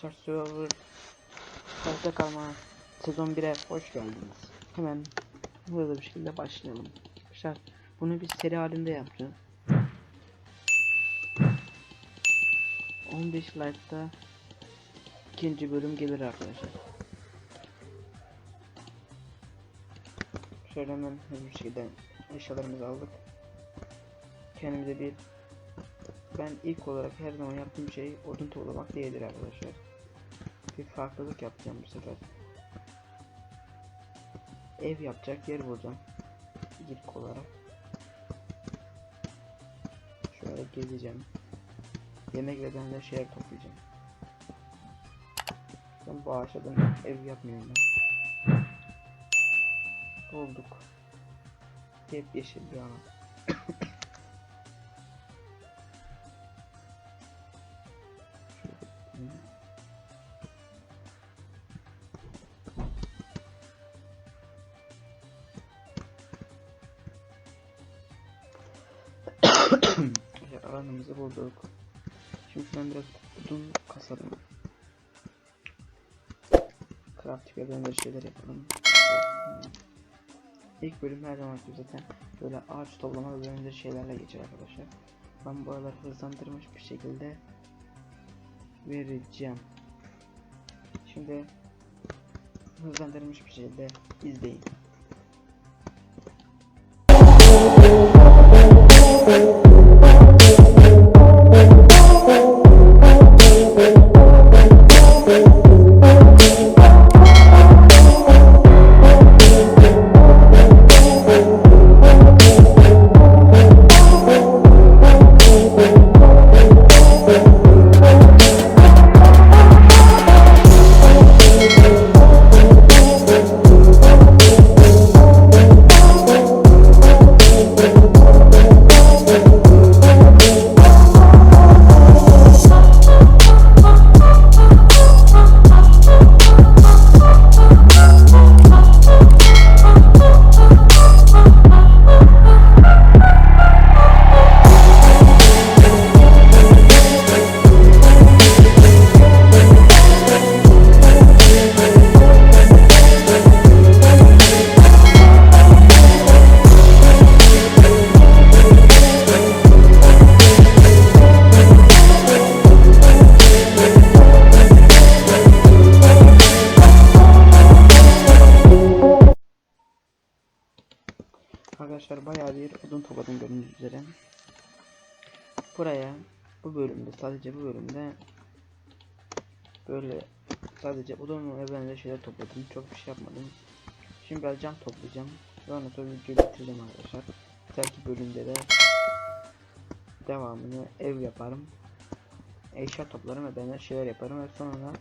Survivor Hayatta kalma sezon 1'e hoş geldiniz. Hemen hızlı bir şekilde başlayalım. Arkadaşlar bunu bir seri halinde yapacağız. 15 like'da ikinci bölüm gelir arkadaşlar. Şöyle hemen hızlı bir şekilde eşyalarımızı aldık. Kendimize bir ben ilk olarak her zaman yaptığım şey odun toplamak değildir arkadaşlar. Bir farklılık yapacağım bu sefer. Ev yapacak yer bulacağım. İlk olarak. Şöyle gezeceğim. Yemek ve benzer şeyler toplayacağım. Ben bu ev yapmıyorum ben. Bulduk. Hep yeşil bir alan. alanımızı bulduk. Şimdi ben biraz odun kasalım. Craft ve benzer şeyler yapalım. İlk bölüm her zaman gibi zaten böyle ağaç toplama ve benzer şeylerle geçer arkadaşlar. Ben bu aralar hızlandırmış bir şekilde vereceğim. Şimdi hızlandırmış bir şekilde izleyin. Arkadaşlar bayağı bir odun topladım gördüğünüz üzere. Buraya bu bölümde sadece bu bölümde böyle sadece odun ve benzer şeyler topladım. Çok bir şey yapmadım. Şimdi biraz cam toplayacağım. Ondan sonra videoyu bitireceğim arkadaşlar. Belki bölümde de devamını ev yaparım. Eşya toplarım ve benzer şeyler yaparım ve sonra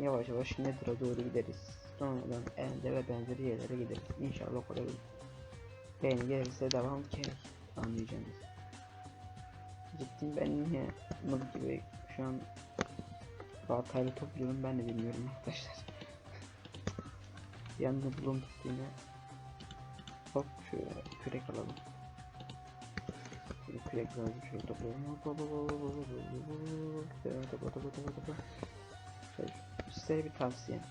yavaş yavaş Nether'a doğru gideriz. Sonradan elde ve benzeri yerlere gideriz. İnşallah kadar olur. Beğeni gelirse devam ki anlayacağınız. Ciddi ben niye noob gibi şu an baltayla topluyorum ben de bilmiyorum arkadaşlar. Yanında bulun gittiğine hop şöyle kürek alalım. Şöyle kürek lazım şöyle toplayalım. Hop hop hop hop hop hop hop hop topla. Şöyle size bir tavsiyem.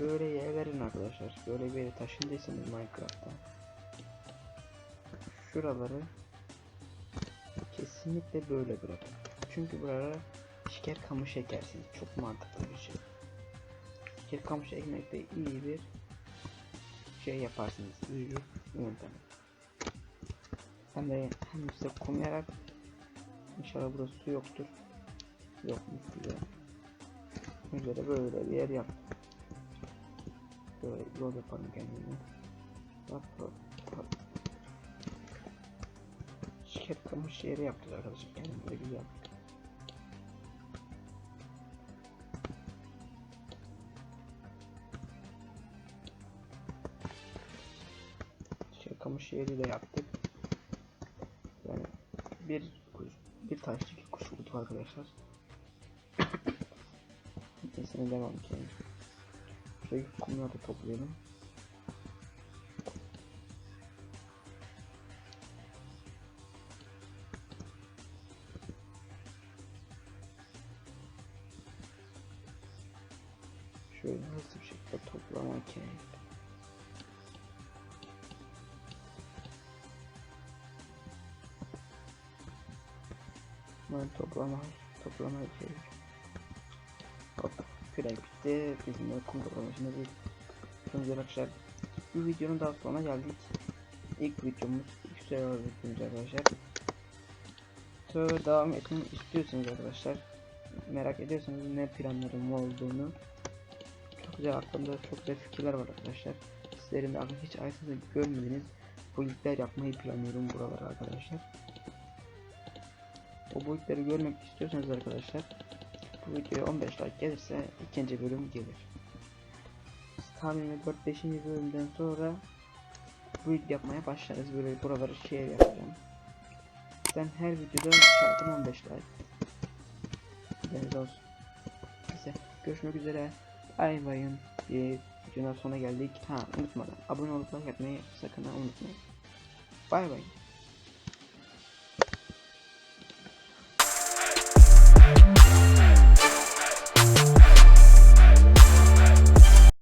Böyle yerlerin arkadaşlar. Böyle bir yere taşındıysanız Minecraft'ta şuraları kesinlikle böyle bırakın. Çünkü buralara şeker kamışı ekersiniz. Çok mantıklı bir şey. Şeker kamışı ekmekte iyi bir şey yaparsınız. İyi bir yöntem. Hem de hem size kumayarak inşallah burası su yoktur. Yokmuş güzel. Güzel böyle bir yer yap. Böyle yol yapalım kendine. Hop hop hop. Şeker kamış yeri yaptık arkadaşlar. Kendimize güzel. Kamış yeri de yaptık. Yani bir bir taşlı iki kuş vurduk arkadaşlar. Neyse devam ki. Şöyle kumları da toplayalım. Şöyle hızlı bir şekilde toplamak gerek. Ben toplama toplama gerek. Hop kürek bitti. Bizim de kum toplamışımız ilk. Şimdi arkadaşlar bu videonun daha sonuna geldik. İlk videomuz süre videomuz arkadaşlar. Sonra devam etmemi istiyorsanız arkadaşlar merak ediyorsanız ne planlarım olduğunu güzel aklımda çok güzel fikirler var arkadaşlar. Sizlerin de hiç aysızı görmediğiniz boyutlar yapmayı planlıyorum buralara arkadaşlar. O boyutları görmek istiyorsanız arkadaşlar bu videoya 15 like gelirse ikinci bölüm gelir. Tahminimce 4-5. bölümden sonra build yapmaya başlarız. Böyle buraları şey yapacağım. Ben her videoda şartım 15 like. Deniz olsun. Neyse görüşmek üzere. Ayvay'ın e, ee, videonun sonuna geldik. Ha unutmadan abone olup like atmayı sakın unutmayın. Bay bay. Thank you.